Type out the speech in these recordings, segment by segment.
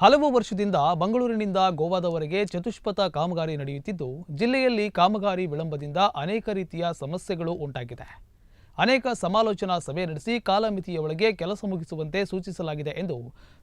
ಹಲವು ವರ್ಷದಿಂದ ಬೆಂಗಳೂರಿನಿಂದ ಗೋವಾದವರೆಗೆ ಚತುಷ್ಪಥ ಕಾಮಗಾರಿ ನಡೆಯುತ್ತಿದ್ದು, ಜಿಲ್ಲೆಯಲ್ಲಿ ಕಾಮಗಾರಿ ವಿಳಂಬದಿಂದ ಅನೇಕ ರೀತಿಯ ಸಮಸ್ಯೆಗಳು ಉಂಟಾಗಿದೆ. ಅನೇಕ ಸಮಾಲೋಚನಾ ಸಭೆ ನಡೆಸಿ ಕಾಲಮಿತಿಯ ಒಳಗೆ ಕೆಲಸ ಮುಗಿಸುವಂತೆ ಸೂಚಿಸಲಾಗಿದೆ ಎಂದು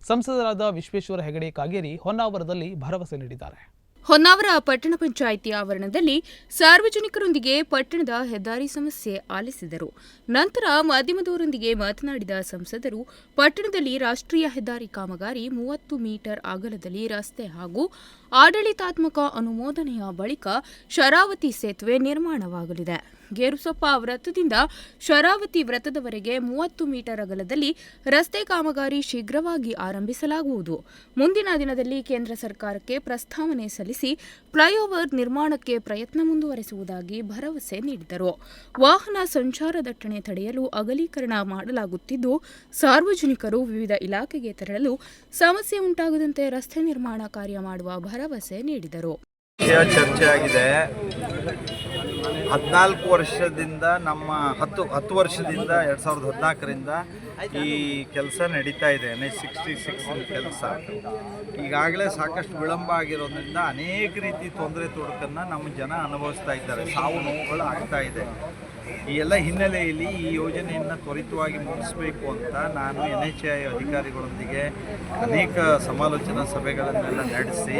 ಸಂಸದರಾದ ವಿಶ್ವೇಶ್ವರ ಹೆಗಡೆ ಕಾಗೇರಿ ಹೊನ್ನಾವರದಲ್ಲಿ ಭರವಸೆ ನೀಡಿದ್ದಾರೆ. ಹೊನ್ನಾವರ ಪಟ್ಟಣ ಪಂಚಾಯಿತಿ ಆವರಣದಲ್ಲಿ ಸಾರ್ವಜನಿಕರೊಂದಿಗೆ ಪಟ್ಟಣದ ಹೆದ್ದಾರಿ ಸಮಸ್ಯೆ ಆಲಿಸಿದರು. ನಂತರ ಮಾಧ್ಯಮದವರೊಂದಿಗೆ ಮಾತನಾಡಿದ ಸಂಸದರು, ಪಟ್ಟಣದಲ್ಲಿ ರಾಷ್ಟ್ರೀಯ ಹೆದ್ದಾರಿ ಕಾಮಗಾರಿ ಮೂವತ್ತು ಮೀಟರ್ ಅಗಲದಲ್ಲಿ ರಸ್ತೆ ಹಾಗೂ ಆಡಳಿತಾತ್ಮಕ ಅನುಮೋದನೆಯ ಬಳಿಕ ಶರಾವತಿ ಸೇತುವೆ ನಿರ್ಮಾಣವಾಗಲಿದೆ. ಗೇರುಸೊಪ್ಪ ವೃತ್ತದಿಂದ ಶರಾವತಿ ವೃತ್ತದವರೆಗೆ ಮೂವತ್ತು ಮೀಟರ್ ಅಗಲದಲ್ಲಿ ರಸ್ತೆ ಕಾಮಗಾರಿ ಶೀಘ್ರವಾಗಿ ಆರಂಭಿಸಲಾಗುವುದು. ಮುಂದಿನ ದಿನದಲ್ಲಿ ಕೇಂದ್ರ ಸರ್ಕಾರಕ್ಕೆ ಪ್ರಸ್ತಾವನೆ ಸಲ್ಲಿಸಿ ಫ್ಲೈಓವರ್ ನಿರ್ಮಾಣಕ್ಕೆ ಪ್ರಯತ್ನ ಮುಂದುವರೆಸುವುದಾಗಿ ಭರವಸೆ ನೀಡಿದರು. ವಾಹನ ಸಂಚಾರ ದಟ್ಟಣೆ ತಡೆಯಲು ಅಗಲೀಕರಣ ಮಾಡಲಾಗುತ್ತಿದ್ದು, ಸಾರ್ವಜನಿಕರು ವಿವಿಧ ಇಲಾಖೆಗೆ ತೆರಳಲು ಸಮಸ್ಯೆ ಉಂಟಾಗದಂತೆ ರಸ್ತೆ ನಿರ್ಮಾಣ ಕಾರ್ಯ ಮಾಡುವ ಭರವಸೆ ನೀಡಿದರು. ಹದಿನಾಲ್ಕು ವರ್ಷದಿಂದ ನಮ್ಮ ಹತ್ತು ಹತ್ತು ವರ್ಷದಿಂದ ಎರಡು ಸಾವಿರದ ಹದಿನಾಲ್ಕರಿಂದ ಈ ಕೆಲಸ ನಡೀತಾ ಇದೆ, ಎನ್ ಎಚ್ ಸಿಕ್ಸ್ಟಿ ಸಿಕ್ಸ್ ಕೆಲಸ. ಈಗಾಗಲೇ ಸಾಕಷ್ಟು ವಿಳಂಬ ಆಗಿರೋದ್ರಿಂದ ಅನೇಕ ರೀತಿ ತೊಂದರೆ ತೊಡಕನ್ನು ನಮ್ಮ ಜನ ಅನುಭವಿಸ್ತಾ ಇದ್ದಾರೆ. ಸಾವು ನೋವುಗಳು ಆಗ್ತಾ ಇದೆ. ಈ ಎಲ್ಲ ಹಿನ್ನೆಲೆಯಲ್ಲಿ ಈ ಯೋಜನೆಯನ್ನು ತ್ವರಿತವಾಗಿ ಮುಗಿಸಬೇಕು ಅಂತ ನಾನು ಎನ್ ಎಚ್ ಐ ಅಧಿಕಾರಿಗಳೊಂದಿಗೆ ಅನೇಕ ಸಮಾಲೋಚನಾ ಸಭೆಗಳನ್ನೆಲ್ಲ ನಡೆಸಿ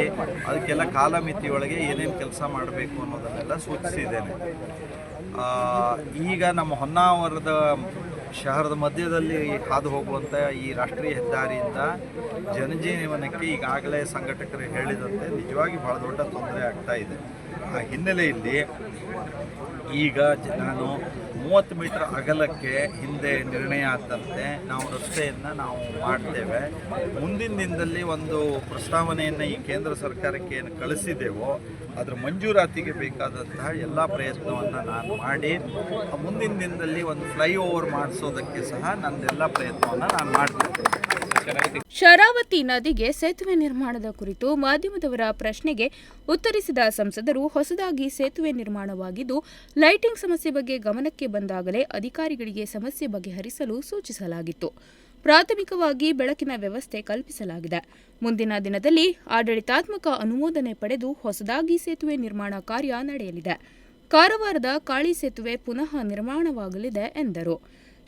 ಅದಕ್ಕೆಲ್ಲ ಕಾಲಮಿತಿಯೊಳಗೆ ಏನೇನು ಕೆಲಸ ಮಾಡಬೇಕು ಅನ್ನೋದನ್ನೆಲ್ಲ ಸೂಚಿಸಿದ್ದೇನೆ. ಈಗ ನಮ್ಮ ಹೊನ್ನಾವರದ ಶಹರದ ಮಧ್ಯದಲ್ಲಿ ಹಾದು ಹೋಗುವಂಥ ಈ ರಾಷ್ಟ್ರೀಯ ಹೆದ್ದಾರಿಯಿಂದ ಜನಜೀವನಕ್ಕೆ ಈಗಾಗಲೇ ಸಂಘಟಕರು ಹೇಳಿದಂತೆ ನಿಜವಾಗಿ ಭಾಳ ದೊಡ್ಡ ತೊಂದರೆ ಆಗ್ತಾ ಇದೆ. ಆ ಹಿನ್ನೆಲೆಯಲ್ಲಿ ಈಗ ನಾನು ಮೂವತ್ತು ಮೀಟರ್ ಅಗಲಕ್ಕೆ ಹಿಂದೆ ನಿರ್ಣಯ ಆದಂತೆ ನಾವು ರಸ್ತೆಯನ್ನು ನಾವು ಮಾಡ್ತೇವೆ. ಮುಂದಿನ ದಿನದಲ್ಲಿ ಒಂದು ಪ್ರಸ್ತಾವನೆಯನ್ನು ಈ ಕೇಂದ್ರ ಸರ್ಕಾರಕ್ಕೆ ಏನು ಕಳಿಸಿದ್ದೇವೋ ಅದರ ಮಂಜೂರಾತಿಗೆ ಬೇಕಾದಂತಹ ಎಲ್ಲ ಪ್ರಯತ್ನವನ್ನು ನಾನು ಮಾಡಿ, ಮುಂದಿನ ದಿನದಲ್ಲಿ ಒಂದು ಫ್ಲೈಓವರ್ ಮಾಡಿಸೋದಕ್ಕೆ ಸಹ ನಂದೆಲ್ಲ ಪ್ರಯತ್ನವನ್ನು ನಾನು ಮಾಡ್ತೇನೆ. ಶರಾವತಿ ನದಿಗೆ ಸೇತುವೆ ನಿರ್ಮಾಣದ ಕುರಿತು ಮಾಧ್ಯಮದವರ ಪ್ರಶ್ನೆಗೆ ಉತ್ತರಿಸಿದ ಸಂಸದರು, ಹೊಸದಾಗಿ ಸೇತುವೆ ನಿರ್ಮಾಣವಾಗಿದ್ದು, ಲೈಟಿಂಗ್ ಸಮಸ್ಯೆ ಬಗ್ಗೆ ಗಮನಕ್ಕೆ ಬಂದಾಗಲೇ ಅಧಿಕಾರಿಗಳಿಗೆ ಸಮಸ್ಯೆ ಬಗೆಹರಿಸಲು ಸೂಚಿಸಲಾಗಿತ್ತು. ಪ್ರಾಥಮಿಕವಾಗಿ ಬೆಳಕಿನ ವ್ಯವಸ್ಥೆ ಕಲ್ಪಿಸಲಾಗಿದೆ. ಮುಂದಿನ ದಿನದಲ್ಲಿ ಆಡಳಿತಾತ್ಮಕ ಅನುಮೋದನೆ ಪಡೆದು ಹೊಸದಾಗಿ ಸೇತುವೆ ನಿರ್ಮಾಣ ಕಾರ್ಯ ನಡೆಯಲಿದೆ. ಕಾರವಾರದ ಕಾಳಿ ಸೇತುವೆ ಪುನಃ ನಿರ್ಮಾಣವಾಗಲಿದೆ ಎಂದರು.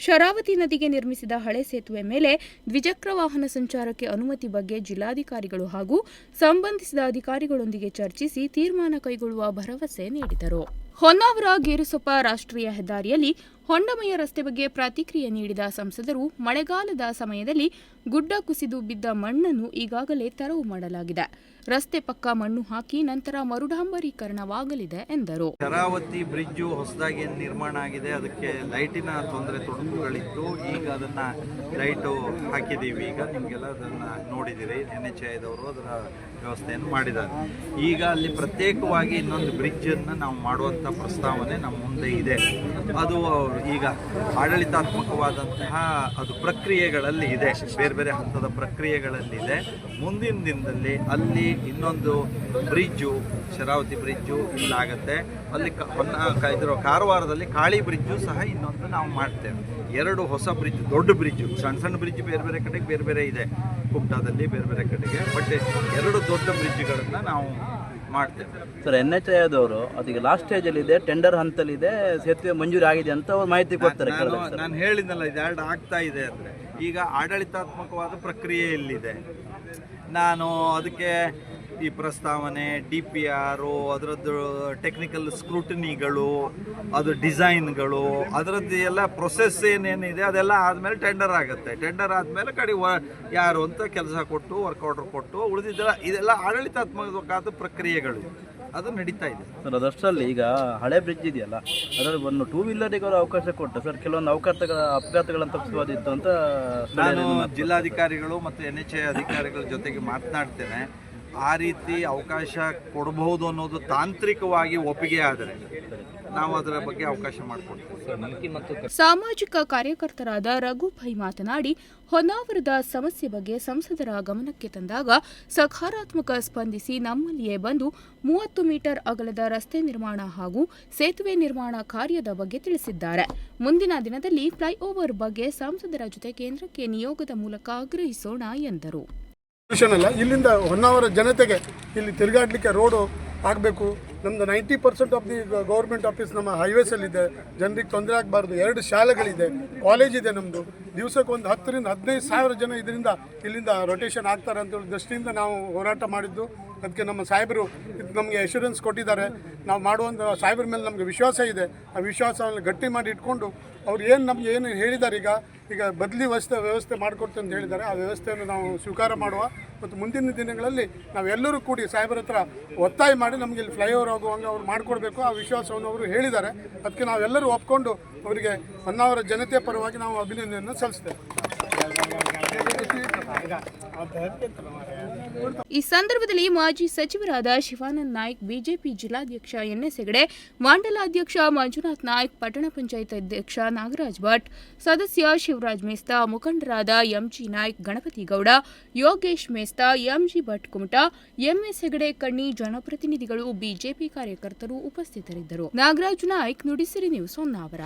ಶರಾವತಿ ನದಿಗೆ ನಿರ್ಮಿಸಿದ ಹಳೆ ಸೇತುವೆ ಮೇಲೆ ದ್ವಿಚಕ್ರ ವಾಹನ ಸಂಚಾರಕ್ಕೆ ಅನುಮತಿ ಬಗ್ಗೆ ಜಿಲ್ಲಾಧಿಕಾರಿಗಳು ಹಾಗೂ ಸಂಬಂಧಿಸಿದ ಅಧಿಕಾರಿಗಳೊಂದಿಗೆ ಚರ್ಚಿಸಿ ತೀರ್ಮಾನ ಕೈಗೊಳ್ಳುವ ಭರವಸೆ ನೀಡಿದರು. ಹೊನ್ನಾವರ ಗೇರುಸೊಪ್ಪ ರಾಷ್ಟ್ರೀಯ ಹೆದ್ದಾರಿಯಲ್ಲಿ ಹೊಂಡಮಯ ರಸ್ತೆ ಬಗ್ಗೆ ಪ್ರತಿಕ್ರಿಯೆ ನೀಡಿದ ಸಂಸದರು, ಮಳೆಗಾಲದ ಸಮಯದಲ್ಲಿ ಗುಡ್ಡ ಕುಸಿದು ಬಿದ್ದ ಮಣ್ಣನ್ನು ಈಗಾಗಲೇ ತೆರವು ಮಾಡಲಾಗಿದೆ. ರಸ್ತೆ ಪಕ್ಕ ಮಣ್ಣು ಹಾಕಿ ನಂತರ ಮರುಡಾಂಬರೀಕರಣವಾಗಲಿದೆ ಎಂದರು. ಶರಾವತಿ ಬ್ರಿಡ್ಜ್ ಹೊಸದಾಗಿ ನಿರ್ಮಾಣ ಆಗಿದೆ. ಅದಕ್ಕೆ ಲೈಟಿನ ತೊಂದರೆ ತೊಡಕುಗಳಿತ್ತು. ಈಗ ಅದನ್ನ ಲೈಟು ಹಾಕಿದ್ದೀವಿ. ಈಗ ನಿಮಗೆಲ್ಲ ಅದನ್ನ ನೋಡಿದಿರಿ ಎನ್ ಎಚ್ ಅದರ ವ್ಯವಸ್ಥೆಯನ್ನು ಮಾಡಿದ್ದಾರೆ. ಈಗ ಅಲ್ಲಿ ಪ್ರತ್ಯೇಕವಾಗಿ ಇನ್ನೊಂದು ಬ್ರಿಡ್ಜನ್ನು ನಾವು ಮಾಡುವಂಥ ಪ್ರಸ್ತಾವನೆ ನಮ್ಮ ಮುಂದೆ ಇದೆ. ಅದು ಈಗ ಆಡಳಿತಾತ್ಮಕವಾದಂತಹ ಅದು ಪ್ರಕ್ರಿಯೆಗಳಲ್ಲಿ ಇದೆ. ಬೇರೆ ಬೇರೆ ಹಂತದ ಪ್ರಕ್ರಿಯೆಗಳಲ್ಲಿ ಇದೆ ಮುಂದಿನ ದಿನದಲ್ಲಿ ಅಲ್ಲಿ ಇನ್ನೊಂದು ಬ್ರಿಡ್ಜು, ಶರಾವತಿ ಬ್ರಿಡ್ಜು ಇಲ್ಲಾಗತ್ತೆ. ಅಲ್ಲಿ ಹೊನ್ನ ಇದ್ರ ಕಾರವಾರದಲ್ಲಿ ಕಾಳಿ ಬ್ರಿಡ್ಜು ಸಹ ಇನ್ನೊಂದು ನಾವು ಮಾಡ್ತೇವೆ. ಎರಡು ಹೊಸ ಬ್ರಿಡ್ಜ್, ದೊಡ್ಡ ಬ್ರಿಡ್ಜು, ಸಣ್ಣ ಸಣ್ಣ ಬ್ರಿಡ್ಜ್ ಬೇರೆ ಬೇರೆ ಕಡೆಗೆ ಬೇರೆ ಬೇರೆ ಇದೆ. ಕುಮಟಾದಲ್ಲಿ ಬೇರೆ ಬೇರೆ ಕಡೆಗೆ. ಬಟ್ ಎರಡು ದೊಡ್ಡ ಬ್ರಿಡ್ಜ್ಗಳನ್ನು ನಾವು ಮಾಡ್ತೇವೆ. ಸರ್ ಎನ್ ಎಚ್ ಐ ಆದವರು ಅದೀಗ ಲಾಸ್ಟ್ ಸ್ಟೇಜಲ್ಲಿ ಇದೆ ಟೆಂಡರ್ ಹಂತಲ್ಲಿದೆ ಸೇತುವೆ ಮಂಜೂರಿ ಆಗಿದೆ ಅಂತ ಅವ್ರು ಮಾಹಿತಿ ಕೊಡ್ತಾರೆ. ನಾನು ಹೇಳಿದ್ನಲ್ಲ ಇದೆರಡು ಆಗ್ತಾ ಇದೆ ಅಂದರೆ. ಈಗ ಆಡಳಿತಾತ್ಮಕವಾದ ಪ್ರಕ್ರಿಯೆಯಲ್ಲಿದೆ ನಾನು ಅದಕ್ಕೆ ಈ ಪ್ರಸ್ತಾವನೆ ಡಿ ಪಿ ಆರು ಅದರದ್ದು ಟೆಕ್ನಿಕಲ್ ಸ್ಕ್ರೂಟನಿಗಳು ಅದು ಡಿಸೈನ್ಗಳು ಅದರದ್ದು ಎಲ್ಲ ಪ್ರೊಸೆಸ್ ಏನೇನಿದೆ ಅದೆಲ್ಲ ಆದಮೇಲೆ ಟೆಂಡರ್ ಆಗುತ್ತೆ. ಟೆಂಡರ್ ಆದಮೇಲೆ ಕಡೆ ಯಾರು ಅಂತ ಕೆಲಸ ಕೊಟ್ಟು ವರ್ಕ್ ಆರ್ಡರ್ ಕೊಟ್ಟು ಉಳಿದಿದ್ದೆಲ್ಲ ಇದೆಲ್ಲ ಆಡಳಿತಾತ್ಮಕವಾದ ಪ್ರಕ್ರಿಯೆಗಳು. ಅದು ನಡೀತಾ ಇದೆ. ಸರ್ ಅದಷ್ಟರಲ್ಲಿ ಈಗ ಹಳೆ ಬ್ರಿಡ್ಜ್ ಇದೆಯಲ್ಲ ಅದರಲ್ಲಿ ಒಂದು ಟೂ ವೀಲರಿಗೆ ಅವರು ಅವಕಾಶ ಕೊಟ್ಟು ಸರ್ ಕೆಲವೊಂದು ಅವಕಾಶಗಳ ಅಪಘಾತಗಳನ್ನು ತಪ್ಪಿಸೋದಿತ್ತು ಅಂತ ನಾನು ಜಿಲ್ಲಾಧಿಕಾರಿಗಳು ಮತ್ತು ಎನ್ ಎಚ್ ಐ ಅಧಿಕಾರಿಗಳ ಜೊತೆಗೆ ಮಾತನಾಡ್ತೇನೆ. ಆ ರೀತಿ ಅವಕಾಶ ಕೊಡಬಹುದು ಅನ್ನೋದು ತಾಂತ್ರಿಕವಾಗಿ ಒಪ್ಪಿಗೆ ಆದರೆ ನಾವು ಅದರ ಬಗ್ಗೆ ಅವಕಾಶ ಮಾಡಿಕೊಡ್ತೀವಿ. ಸಾಮಾಜಿಕ ಕಾರ್ಯಕರ್ತರಾದ ರಘುಭೈ ಮಾತನಾಡಿ ಹೊನ್ನಾವರದ ಸಮಸ್ಯೆ ಬಗ್ಗೆ ಸಂಸದರ ಗಮನಕ್ಕೆ ತಂದಾಗ ಸಕಾರಾತ್ಮಕ ಸ್ಪಂದಿಸಿ ನಮ್ಮಲ್ಲಿಯೇ ಬಂದು ಮೂವತ್ತು ಮೀಟರ್ ಅಗಲದ ರಸ್ತೆ ನಿರ್ಮಾಣ ಹಾಗೂ ಸೇತುವೆ ನಿರ್ಮಾಣ ಕಾರ್ಯದ ಬಗ್ಗೆ ತಿಳಿಸಿದ್ದಾರೆ. ಮುಂದಿನ ದಿನದಲ್ಲಿ ಫ್ಲೈಓವರ್ ಬಗ್ಗೆ ಸಂಸದರ ಜೊತೆ ಕೇಂದ್ರಕ್ಕೆ ನಿಯೋಗದ ಮೂಲಕ ಆಗ್ರಹಿಸೋಣ ಎಂದರು. ಸೊಲ್ಯೂಷನ್ ಅಲ್ಲ, ಇಲ್ಲಿಂದ ಹೊನ್ನಾವರ ಜನತೆಗೆ ಇಲ್ಲಿ ತಿರುಗಾಡಲಿಕ್ಕೆ ರೋಡು ಆಗಬೇಕು. ನಮ್ಮದು ninety percent of the government office ನಮ್ಮ ಹೈವೇಸಲ್ಲಿದೆ ಜನರಿಗೆ ತೊಂದರೆ ಆಗಬಾರ್ದು. ಎರಡು ಶಾಲೆಗಳಿದೆ ಕಾಲೇಜ್ ಇದೆ ನಮ್ಮದು ದಿವಸಕ್ಕೆ ಒಂದು ಹತ್ತರಿಂದ ಹದಿನೈದು ಸಾವಿರ ಜನ ಇದರಿಂದ ಇಲ್ಲಿಂದ ರೊಟೇಷನ್ ಆಗ್ತಾರೆ ಅಂತ ಹೇಳಿ ದೃಷ್ಟಿಯಿಂದ ನಾವು ಹೋರಾಟ ಮಾಡಿದ್ದು. ಅದಕ್ಕೆ ನಮ್ಮ ಸಾಹೇಬರು ಇದು ನಮಗೆ ಅಶ್ಯೂರೆನ್ಸ್ ಕೊಟ್ಟಿದ್ದಾರೆ. ನಾವು ಮಾಡುವಂಥ ಸಾಹೇಬ್ರ ಮೇಲೆ ನಮಗೆ ವಿಶ್ವಾಸ ಇದೆ. ಆ ವಿಶ್ವಾಸವನ್ನು ಗಟ್ಟಿ ಮಾಡಿ ಇಟ್ಕೊಂಡು ಅವ್ರು ಏನು ನಮಗೆ ಏನು ಹೇಳಿದ್ದಾರೆ ಈಗ ಈಗ ಬದಲಿ ವ್ಯವಸ್ಥೆ ವ್ಯವಸ್ಥೆ ಮಾಡಿಕೊಡ್ತೀವಿ ಅಂತ ಹೇಳಿದ್ದಾರೆ. ಆ ವ್ಯವಸ್ಥೆಯನ್ನು ನಾವು ಸ್ವೀಕಾರ ಮಾಡುವ ಮತ್ತು ಮುಂದಿನ ದಿನಗಳಲ್ಲಿ ನಾವೆಲ್ಲರೂ ಕೂಡಿ ಸಾಹೇಬರ ಹತ್ರ ಒತ್ತಾಯ ಮಾಡಿ ನಮಗೆ ಇಲ್ಲಿ ಫ್ಲೈಓವರ್ ಆಗುವಂಗೆ ಅವ್ರು ಮಾಡಿಕೊಡ್ಬೇಕು. ಆ ವಿಶ್ವಾಸವನ್ನು ಅವರು ಹೇಳಿದ್ದಾರೆ. ಅದಕ್ಕೆ ನಾವೆಲ್ಲರೂ ಒಪ್ಕೊಂಡು ಅವರಿಗೆ ಹೊನ್ನಾವರ ಜನತೆಯ ಪರವಾಗಿ ನಾವು ಅಭಿನಂದನೆಯನ್ನು ಸಲ್ಲಿಸ್ತೇವೆ. ಈ ಸಂದರ್ಭದಲ್ಲಿ ಮಾಜಿ ಸಚಿವರಾದ ಶಿವಾನಂದ್ ನಾಯ್ಕ್, ಬಿಜೆಪಿ ಜಿಲ್ಲಾಧ್ಯಕ್ಷ ಎನ್ ಎಸ್ ಹೆಗಡೆ, ಮಂಡಲಾಧ್ಯಕ್ಷ ಮಂಜುನಾಥ್ ನಾಯ್ಕ್, ಪಟ್ಟಣ ಪಂಚಾಯತ್ ಅಧ್ಯಕ್ಷ ನಾಗರಾಜ್ ಭಟ್, ಸದಸ್ಯ ಶಿವರಾಜ್ ಮೇಸ್ತಾ, ಮುಖಂಡರಾದ MG Naik, Ganapati Gowda, Yogesh Mesta, MG Bhat Kumta, MS Hegde, ಕಣ್ಣಿ ಜನಪ್ರತಿನಿಧಿಗಳು, ಬಿಜೆಪಿ ಕಾರ್ಯಕರ್ತರು ಉಪಸ್ಥಿತರಿದ್ದರು. ನಾಗರಾಜ್ ನಾಯ್ಕ್ ನುಡಿಸಿರಿ ನ್ಯೂಸ್ ಹೊನ್ನಾವರ.